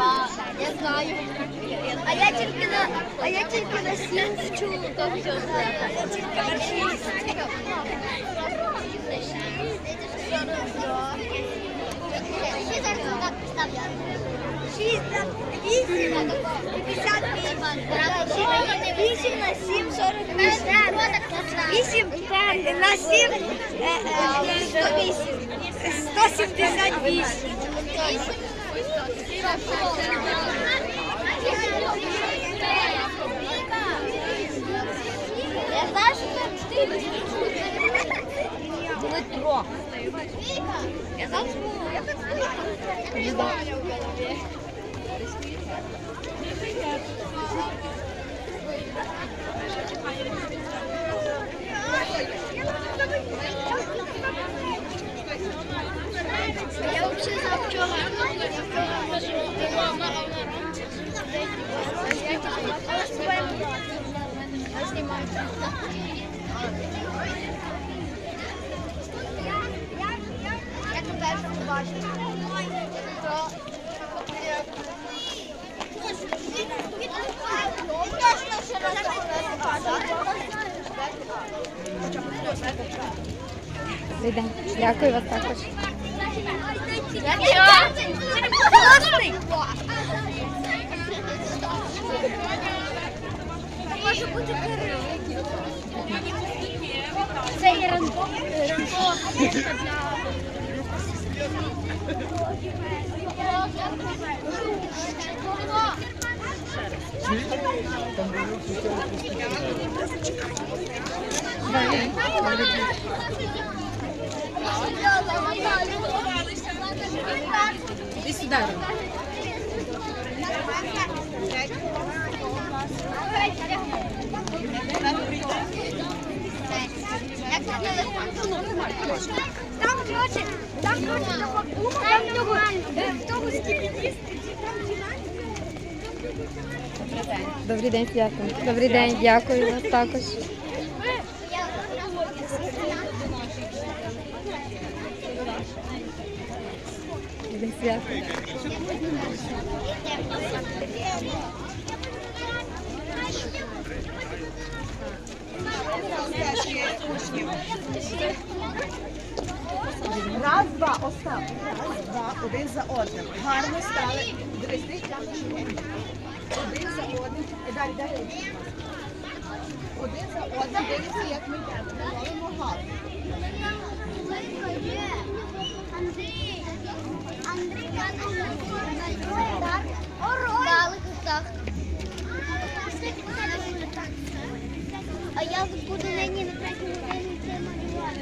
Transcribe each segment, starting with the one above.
два. Я знаю. А я тільки на, а я тільки на сім вчу. А я тільки на шість. Шість на вісім, п'ятдесят вісім. Вісім на сім, сорок вісім. Вісім на сім, е, е, сто вісім. Сто сімдесят вісім. Дмитро. Я знав, що я так знаю. Я вообще знав Я тебе перша побачила. Добрий день. Дякую вас також. Може бути Кирил. Це є Єренко. Єренко. Іди сюди. Там, короче, там, короче, того кума, там того, в тому там. Добрий день, дякую. Добрий день, дякую вас також. День свято. Раз, два, остав. Раз, два, один за одним. Гарно стали. Дивись, так Один за одним. І далі, далі. Один за одним. Дивіться, як ми йдемо. Робимо гарно. Андрій. Андрій, так. так. А я буду нині на третій годині це малювати.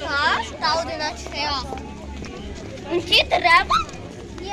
Так, та 11 А. Ті треба? Ні,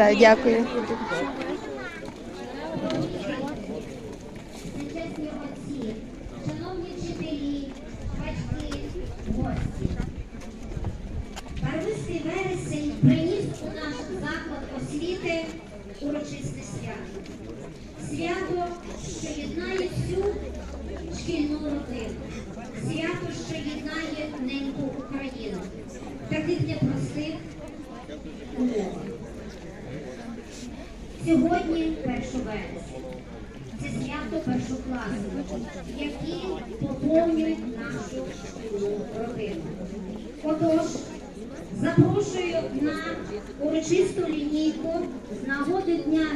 Барвистий вересень приніс у наш заклад освіти урочисте свято. Свято, що єднає всю шкільну родину. Свято, що єднає неньку Україну. Таких непростих. Сьогодні 1 вересня. Це свято першокласників, які поповнюють нашу родину. Отож, запрошую на урочисту лінійку з нагоди Дня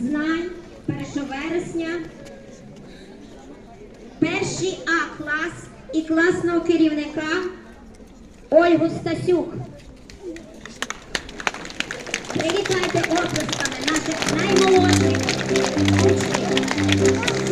знань 1 вересня. Перший А клас і класного керівника Ольгу Стасюк. Привітайте наших наймолодших учнів.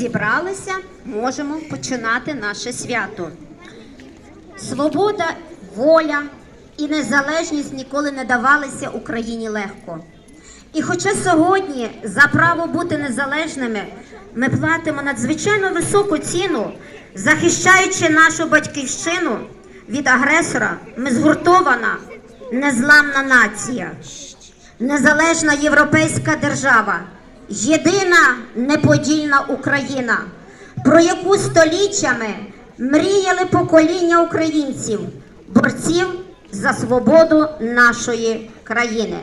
Зібралися, можемо починати наше свято. Свобода, воля і незалежність ніколи не давалися Україні легко. І хоча сьогодні за право бути незалежними ми платимо надзвичайно високу ціну, захищаючи нашу батьківщину від агресора, ми згуртована незламна нація, незалежна європейська держава, єдина неподільна Україна, про яку століттями мріяли покоління українців, борців за свободу нашої країни.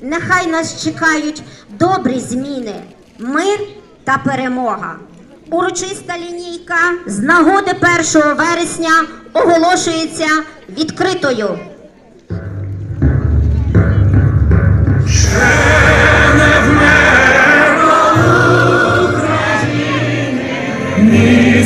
Нехай нас чекають добрі зміни, мир та перемога. Урочиста лінійка з нагоди 1 вересня оголошується відкритою.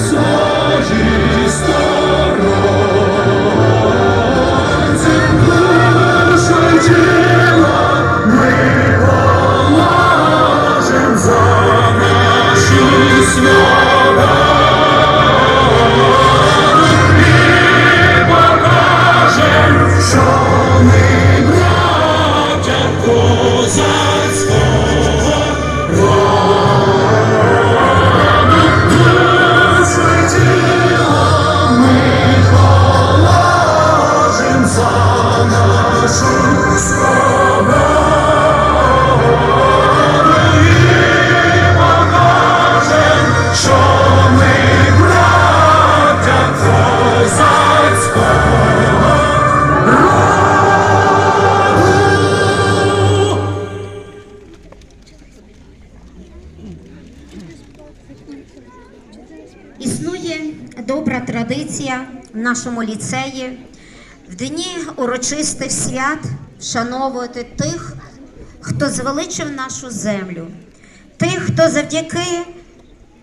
soul. Нашому ліцеї в дні урочистих свят вшановувати тих, хто звеличив нашу землю, тих, хто завдяки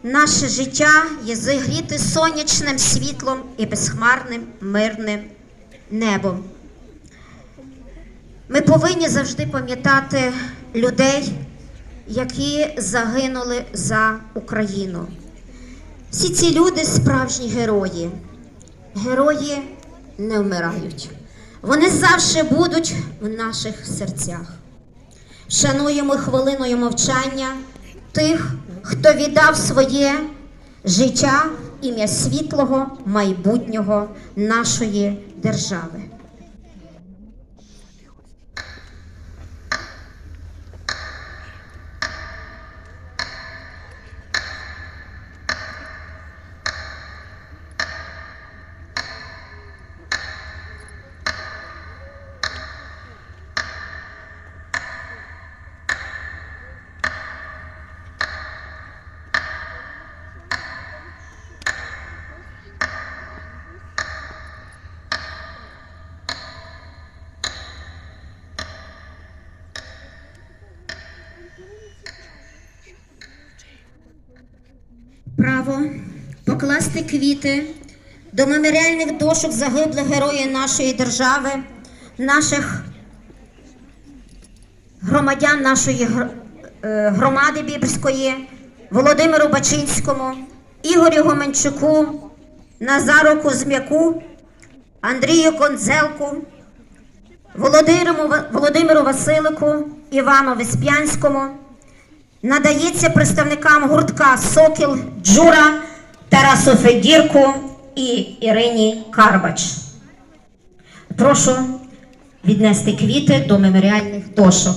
наше життя є зігріти сонячним світлом і безхмарним мирним небом. Ми повинні завжди пам'ятати людей, які загинули за Україну. Всі ці люди справжні герої. Герої не вмирають. Вони завжди будуть в наших серцях. Шануємо хвилиною мовчання тих, хто віддав своє життя ім'я світлого майбутнього нашої держави. Право покласти квіти до меморіальних дошок загиблих героїв нашої держави, наших громадян нашої е, громади Бібрської, Володимиру Бачинському, Ігорю Гоменчуку, Назару Кузьмяку, Андрію Конзелку, Володимиру Василику, Івану Веспянському надається представникам гуртка Сокіл Джура, Тарасу Федірку і Ірині Карбач. Прошу віднести квіти до меморіальних дошок.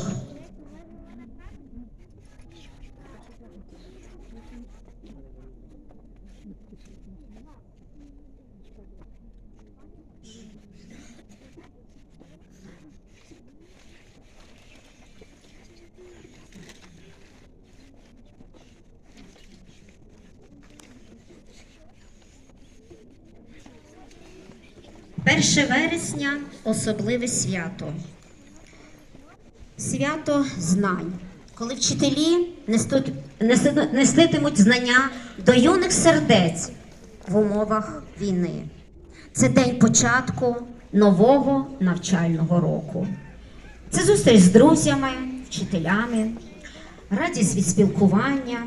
Перше вересня особливе свято. Свято знань, коли вчителі несуть, неси- знання до юних сердець в умовах війни. Це день початку нового навчального року. Це зустріч з друзями, вчителями, радість від спілкування,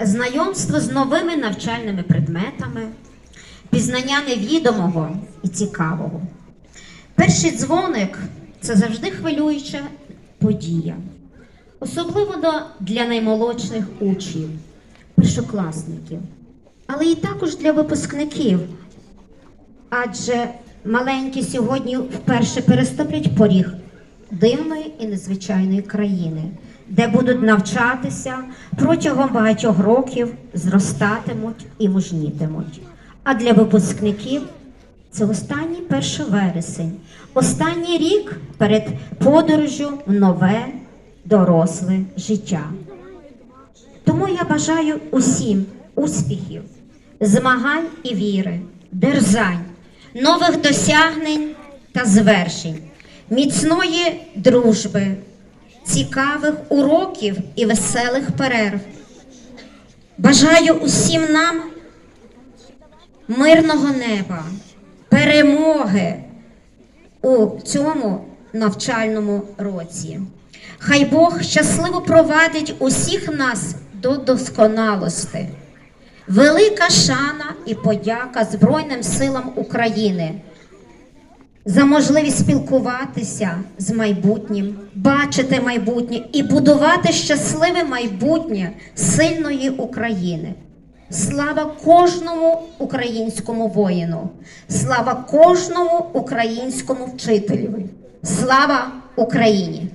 знайомство з новими навчальними предметами, пізнання невідомого і цікавого. Перший дзвоник це завжди хвилююча подія, особливо для наймолодших учнів, першокласників, але і також для випускників. Адже маленькі сьогодні вперше переступлять поріг дивної і незвичайної країни, де будуть навчатися протягом багатьох років, зростатимуть і мужнітимуть. А для випускників це останній 1 вересень, останній рік перед подорожю в нове доросле життя. Тому я бажаю усім успіхів, змагань і віри, дерзань, нових досягнень та звершень, міцної дружби, цікавих уроків і веселих перерв. Бажаю усім нам мирного неба, перемоги у цьому навчальному році. Хай Бог щасливо провадить усіх нас до досконалости. Велика шана і подяка Збройним силам України за можливість спілкуватися з майбутнім, бачити майбутнє і будувати щасливе майбутнє сильної України. Слава кожному українському воїну, слава кожному українському вчителю, слава Україні!